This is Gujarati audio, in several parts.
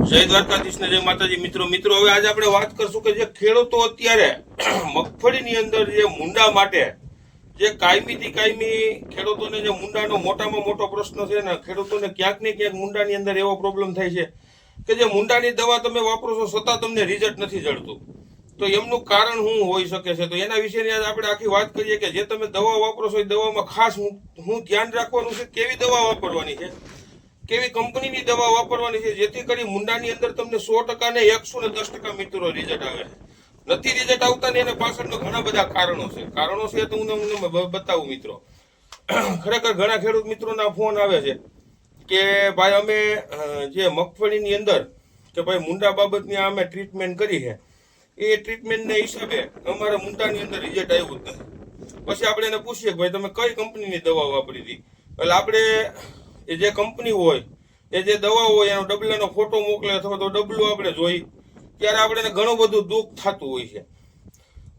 જય દ્વારકાધીશ ને જય માતાજી. મિત્રો મિત્રો, હવે આજે આપણે વાત કરશું કે જે ખેડૂતો અત્યારે મગફળીની અંદર જે મુંડા માટે જે કાયમીથી કાયમી ખેડૂતોને જે મુંડાનો મોટામાં મોટો પ્રશ્ન છે ને, ખેડૂતોને ક્યાંક ને ક્યાંક મુંડાની અંદર એવો પ્રોબ્લેમ થાય છે કે જે મુંડાની દવા તમે વાપરો છો છતાં તમને રિઝલ્ટ નથી જડતું. તો એમનું કારણ શું હોઈ શકે છે? તો એના વિશેની આજે આપણે આખી વાત કરીએ કે જે તમે દવા વાપરો છો એ દવામાં ખાસ હું ધ્યાન રાખવાનું છે કેવી દવા વાપરવાની છે? કેવી કંપનીની દવા વાપરવાની છે? જેથી કરી મુંડાની અંદર તમને સો ટકા ને એકસો ને દસ ટકા મિત્રો રિઝલ્ટ આવે નથી રિઝલ્ટ આવતા ને એના પાછળના ઘણા બધા કારણો છે. કારણો છે તો હું તમને બતાવું મિત્રો. ખરેખર ઘણા ખેડૂત મિત્રોના ફોન આવે છે કે ભાઈ અમે જે મગફળીની અંદર કે ભાઈ મુંડા બાબતની અમે ટ્રીટમેન્ટ કરી છે. એ ટ્રીટમેન્ટના હિસાબે અમારા મુંડાની અંદર રિઝલ્ટ આવ્યું જ નથી. પછી આપણે એને પૂછીએ કે ભાઈ તમે કઈ કંપનીની દવા વાપરી હતી? એટલે આપણે એ જે કંપની હોય, એ જે દવા હોય, એનો ડબલાનો ફોટો મોકલે અથવા તો ડબલું આપણે જોઈ, ત્યારે આપણે ઘણું બધું દુઃખ થતું હોય છે.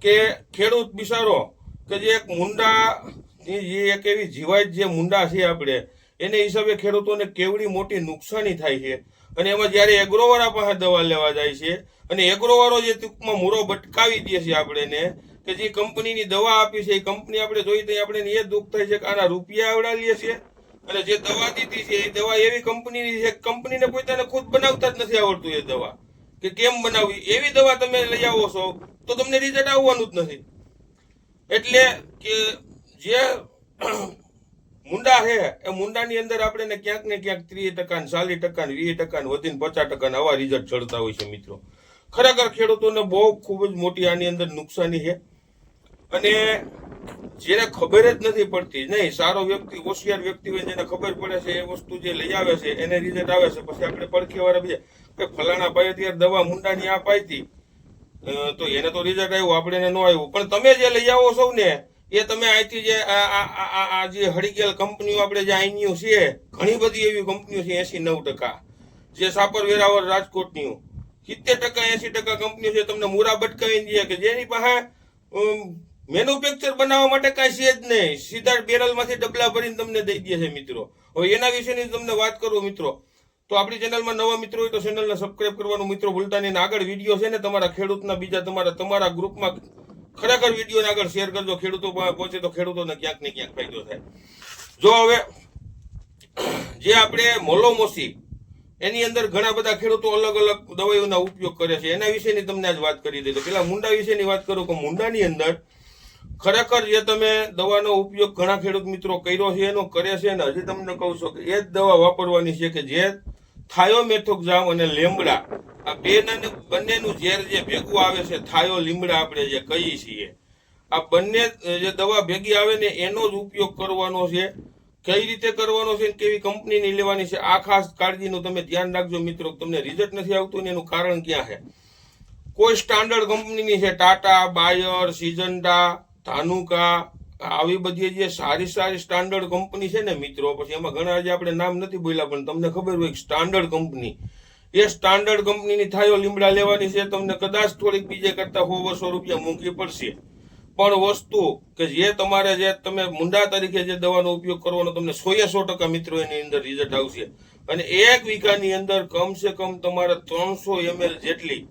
કે ખેડૂત બિચારો, કે જે એક મુંડા જે એક એવી જીવાત જે મુંડા છે આપણે, એને હિસાબે ખેડૂતોને કેવડી મોટી નુકસાની થાય છે. અને એમાં જ્યારે એગ્રોવાળા પાસે દવા લેવા જાય છે, અને એગ્રોવાળો જે ટૂંકમાં મૂરો બટકાવી દે છે આપણેને, કે જે કંપનીની દવા આપી છે, એ કંપની આપણે જોઈ તો આપણે એ દુઃખ થાય છે કે આના રૂપિયા આવડા છીએ અને જે દવા દીધી છે, એ દવા એવી કંપનીની છે, કંપનીને પોતાને ખુદ બનાવતા જ નથી આવડતું એ દવા. કે કેમ બનાવવી? એવી દવા તમે લઈ આવો છો, તો તમને રિઝલ્ટ આવવાનું જ નથી. એટલે કે જે મુંડા છે, એ મુંડાની અંદર આપણે ક્યાંક ને ક્યાંક ત્રીસ ટકા ચાલીસ ટકા વીસ ટકા વધીને પચાસ ટકા આવા રિઝલ્ટ ચડતા હોય છે મિત્રો. ખરેખર ખેડૂતોને બહુ ખૂબ જ મોટી આની અંદર નુકસાની છે. અને જેને ખબર જ નથી પડતી, નહીં, સારો વ્યક્તિ, હોશિયાર વ્યક્તિ હોય જેને ખબર પડે છે, એ વસ્તુ જે લઈ આવે છે, એને રિઝલ્ટ આવે છે, પછી આપણે પડખી વાળા બીજા, કે ફલાણા ભાઈ અત્યારે દવા મુંડાની આ પાઈતી તો એને તો રિઝલ્ટ આવ્યું, આપણે એને ન આવ્યું. પણ તમે જે લઈ આવો છો ને એ તમે અહીંથી જે આ જે હળીગેલ કંપનીઓ આપણે જે અહીંની છે, ઘણી બધી એવી કંપનીઓ છે એસી નવ ટકા. જે સાપર વેરાવર રાજકોટની, સિત્તેર ટકા એસી ટકા કંપનીઓ છે, તમને મુરા બટકાવી દે કે જેની પાસે મેન્યુફેક્ચર બનાવવા માટે કાંઈ છે જ નહીં. સીધા બેરલમાંથી ડબલા ભરીને તમને દઈ દે છે મિત્રો. હવે એના વિશેની તમને વાત કરું મિત્રો. તો આપણી ચેનલમાં નવા મિત્રો હોય તો ચેનલને સબસ્ક્રાઈબ કરવાનું મિત્રો ભૂલતા નહીં. આગળ વીડિયો છે ને તમારા ખેડૂતના, બીજા તમારા તમારા ગ્રુપમાં ખરેખર વિડીયોને આગળ શેર કરજો. ખેડૂતો પહોંચે તો ખેડૂતોને ક્યાંક ને ક્યાંક ફાયદો થાય. જો હવે, જે આપણે મોલોમોસી, એની અંદર ઘણા બધા ખેડૂતો અલગ અલગ દવાઓના ઉપયોગ કરે છે. એના વિશેની તમને આજ વાત કરી દઈ પેલા મુંડા વિશેની વાત કરું કે મુંડાની અંદર ખરેખર જે તમે દવાનો ઉપયોગ ઘણા ખેડૂત મિત્રો કર્યો છે, એનો કરે છે અને હજી તમને કહું છું કે એ જ દવા વાપરવાની છે કે જે થાયોમેથોક્ઝામ અને લીમડા, આ બે બંનેનું ઝેર જે ભેગું આવે છે, થાયો લીમડા આપણે જે કહીએ છીએ, આ બંને જે દવા ભેગી આવે ને એનો જ ઉપયોગ કરવાનો છે. કઈ રીતે કરવાનો છે કેવી કંપનીની લેવાની છે, આ ખાસ કાળજીનું તમે ધ્યાન રાખજો મિત્રો, તમને રિઝલ્ટ નથી આવતું એનું કારણ ક્યાં છે? કોઈ સ્ટાન્ડર્ડ કંપનીની છે, ટાટા, બાયર સિજન્ટા ધાનુકા આવી બધી જે સારી સારી સ્ટાન્ડર્ડ કંપની છે ને મિત્રો, પછી એમાં ઘણા આજે આપણે નામ નથી બોલ્યા, પણ તમને ખબર હોય સ્ટાન્ડર્ડ કંપની એ સ્ટાન્ડર્ડ કંપનીની થાયો લીમડા લેવાની છે, તમને કદાચ થોડીક બીજે કરતા સો બસો રૂપિયા મૂકવી પડશે. પણ વસ્તુ કે જે તમારે જે તમે મુંડા તરીકે જે દવાનો ઉપયોગ કરવાનો તમને સોએ સો ટકા મિત્રો એની અંદર રિઝલ્ટ આવશે. અને એક વીઘાની અંદર કમસે કમ તમારે ત્રણસો એમએલ જેટલી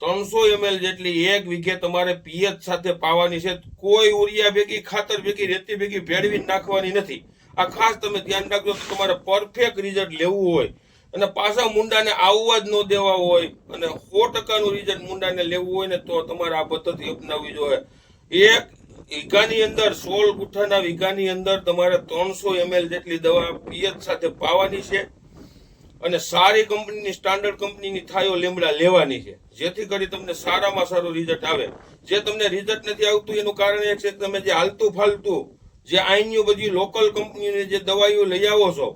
ત્રણસો એમએલ જેટલી એક વીઘે તમારે પિયત સાથે પાવાની છે. કોઈ ઉરિયા ભેગી, ખાતર ભેગી, રેતી ભેગી ભેળવી નાખવાની નથી. આ ખાસ તમે ધ્યાન રાખજો કે તમારે પરફેક્ટ રિઝલ્ટ લેવું હોય અને પાછા મુંડાને આવવા જ ન દેવા હોય અને સો ટકાનું રિઝલ્ટ મુંડાને લેવું હોય ને તો તમારે આ પદ્ધતિ અપનાવવી જોઈએ. એક વીઘાની અંદર, સોળ ગુઠ્ઠાના વીઘાની અંદર તમારે ત્રણસો એમએલ જેટલી દવા પિયત સાથે પાવાની છે. અને સારી કંપનીની, સ્ટાન્ડર્ડ કંપનીની થાયો લીમડા લેવાની છે. જેથી કરી તમને સારામાં સારું રિઝલ્ટ આવે. જે તમને રિઝલ્ટ નથી આવતું, એનું કારણ એ છે કે તમે જે હાલતું ફાલતું જે આઈન્યુ બધી લોકલ કંપનીની જે દવાઈઓ લઈ આવો છો,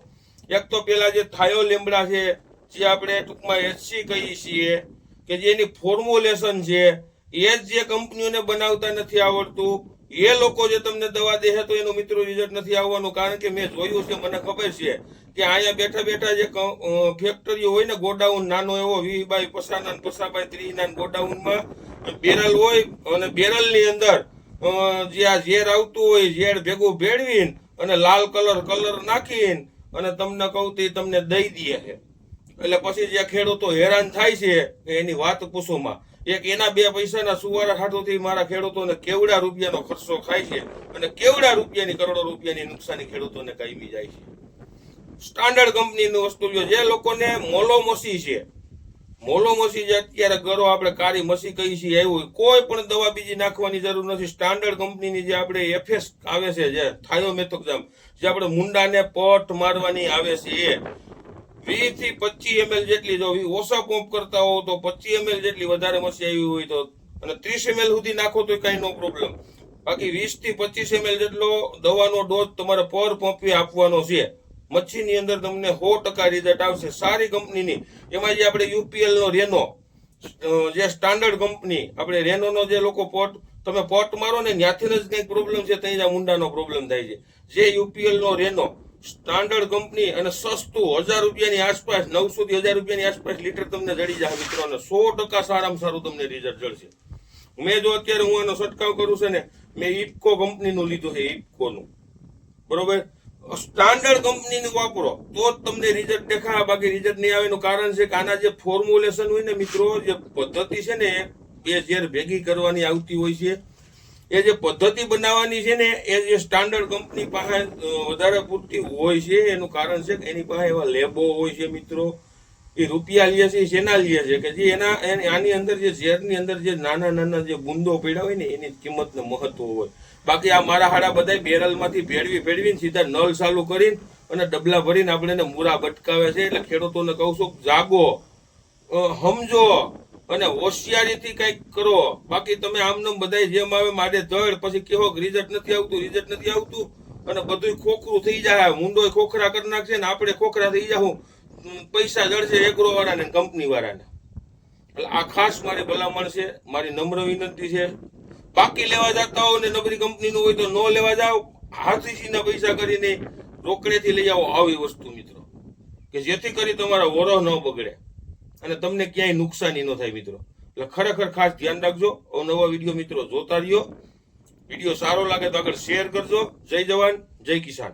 એક તો પેલા જે થાયો લીમડા છે, જે આપણે ટૂંકમાં એચસી કહીએ છીએ, કે જે એની ફોર્મ્યુલેશન છે, એ જ જે કંપનીઓને બનાવતા નથી આવડતું એ લોકો જે તમને દવા દે છે તો એનું મિત્રો રિઝલ્ટ નથી આવવાનું, કારણ કે મેં જોયું છે, મને ખબર છે કે અહીંયા બેઠા બેઠા જે ફેક્ટરીઓ હોય ને ગોડાઉન, નાનો એવો વી બાય પસાના પસા બાય ગોડાઉનમાં બેરલ હોય અને બેરલની અંદર જે આ ઝેર આવતું હોય, ઝેર ભેગું ભેળવીને અને લાલ કલર કલર નાખીને અને તમને કહું તે તમને દઈ દે છે. એટલે પછી જે ખેડૂતો હેરાન થાય છે એની વાત પૂછોમાં એક એના બે પૈસાના સુવારા હાથોથી મારા ખેડૂતોને કેવડા રૂપિયાનો ખર્ચો ખાય છે અને કેવડા રૂપિયાની કરોડો રૂપિયાની નુકસાની ખેડૂતોને કાયમી જાય છે. સ્ટાન્ડર્ડ કંપનીની વસ્તુ લ્યો જે લોકોને મોલોમસી છે. મોલોમસી જે અત્યારે ગરો આપણે કાળી મસી કહી છીએ એવું કોઈ પણ દવા બીજી નાખવાની જરૂર નથી. સ્ટાન્ડર્ડ કંપનીની જે આપણે એફએસ આવે છે, જે થાયોમેથોક્ઝામ જે આપણે મુંડાને પટ મારવાની આવે છે એ. વીસથી પચીસ એમએલ જેટલી જો ઓછા પંપ કરતા હો તો પચીસ એમએલ જેટલી વધારે મસી આવી હોય તો અને ત્રીસ એમએલ સુધી નાખો તો કઈ નો પ્રોબ્લેમ બાકી વીસથી પચીસ એમએલ જેટલો દવાનો ડોઝ તમારે પર પંપે આપવાનો છે. મચ્છીની અંદર તમને સો ટકા રિઝલ્ટ આવશે. સારી કંપનીની એમાં જે આપણે યુપીએલ નો રેનો જે સ્ટાન્ડર્ડ કંપની આપણે રેનોનો જે લોકો પોટ તમે પોટ મારો ને ત્યાંથી જ કંઈક પ્રોબ્લેમ છે ત્યાં જ મુંડાનો પ્રોબ્લેમ થાય છે. જે યુપીએલ નો રેનો સ્ટાન્ડર્ડ કંપની અને સસ્તું હજાર રૂપિયાની આસપાસ નવસો થી હજાર રૂપિયાની આસપાસ લીટર તમને જડી જાય મિત્રો, અને સો ટકા સારામાં સારું તમને રિઝલ્ટ જળશે. મેં જો અત્યારે હું એનો છંટકાવ કરું છે ને, મેં ઇફકો કંપનીનું લીધું છે ઇફકોનું બરોબર? સ્ટાન્ડર્ડ કંપનીનું વાપરો, તો જ તમને રિઝલ્ટ દેખાય. બાકી રિઝલ્ટ નહીં આવે એનું કારણ છે કે આના જે ફોર્મ્યુલેશન હોય ને મિત્રો, જે પદ્ધતિ છે ને બે ઝેર ભેગી કરવાની આવતી હોય છે એ જે પદ્ધતિ બનાવવાની છે ને, એ જે સ્ટાન્ડર્ડ કંપની પાસે વધારે પૂરતી હોય છે, એનું કારણ છે કે એની પાસે એવા લેબો હોય છે મિત્રો. એ રૂપિયા લે છે, એ શેના લે છે? કે જે એના આની અંદર જે ઝેરની અંદર જે નાના નાના જે બુંદો પડ્યા હોય ને, એની કિંમતનું મહત્વ હોય. બાકી આ મારા હાડા બધા બેરલમાંથી ભેળવી, ભેળવીને સીધા નળ ચાલુ કરીને અને ડબલા ભરીને આપણે મૂરા ભટકાવે છે. એટલે ખેડૂતોને કહું છું, જાગો સમજો. અને હોશિયારીથી કંઈક કરો. બાકી તમે આમનો બધાય જેમ આવે મારે ધડ પછી કેવો રિઝલ્ટ નથી આવતું રિઝલ્ટ નથી આવતું, અને બધું ખોખરું થઈ જાય. મુંડો ખોખરા કરી નાખશે ને આપણે ખોખરા થઈ જાઉં પૈસા જડશે એગ્રો વાળાને કંપની વાળાને એટલે આ ખાસ મારી ભલામણ છે, મારી નમ્ર વિનંતી છે. બાકી લેવા જતા હો ને નબળી કંપનીનું હોય તો ન લેવા જાઓ. હાથીસીના પૈસા કરીને રોકડેથી લઈ આવો આવી વસ્તુ મિત્રો. કે જેથી કરી તમારા વરહ ન બગડે. અને તમને ક્યાંય નુકસાની ન થાય મિત્રો. એટલે ખરેખર ખાસ ધ્યાન રાખજો. અવનવા વીડિયો મિત્રો જોતા રહ્યો. વીડિયો સારો લાગે તો આગળ શેર કરજો. જય જવાન, જય કિસાન.